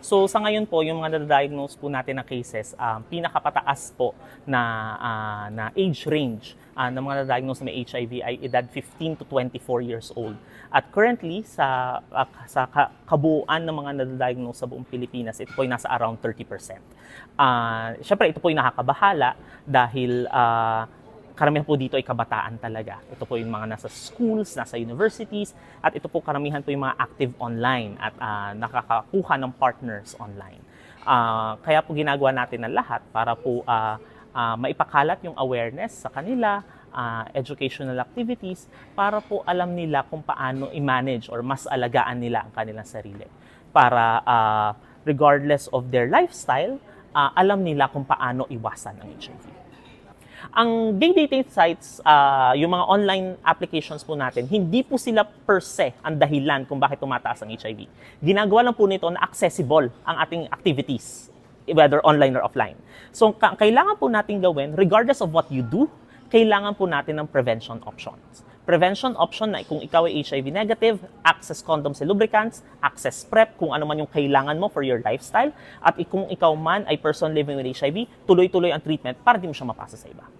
So sa ngayon po, yung mga na-diagnose po natin na cases, um, pinakapataas po na ah, na age range ah, ng mga na-diagnose na may HIV ay edad 15 to 24 years old. At currently sa ah, sa ka- kabuuan ng mga na-diagnose sa buong Pilipinas, ito po ay nasa around 30%. Ah, Siyempre, ito po ay nakakabahala dahil ah, karamihan po dito ay kabataan talaga. Ito po yung mga nasa schools, nasa universities, at ito po karamihan po yung mga active online at ah, nakakakuha ng partners online. Ah, kaya po ginagawa natin ang lahat para po ah, ah, maipakalat yung awareness sa kanila, ah, educational activities, para po alam nila kung paano i-manage or mas alagaan nila ang kanilang sarili. Para ah, regardless of their lifestyle, ah, alam nila kung paano iwasan ang HIV. Ang gay dating sites, ah, yung mga online applications po natin, hindi po sila per se ang dahilan kung bakit tumataas ang HIV. Ginagawa lang po nito na accessible ang ating activities, whether online or offline. So, ka- kailangan po natin gawin, regardless of what you do, kailangan po natin ng prevention options. Prevention option na kung ikaw ay HIV negative, access condoms and lubricants, access PrEP, kung ano man yung kailangan mo for your lifestyle, at kung ikaw man ay person living with HIV, tuloy-tuloy ang treatment para di mo siya mapasa sa iba.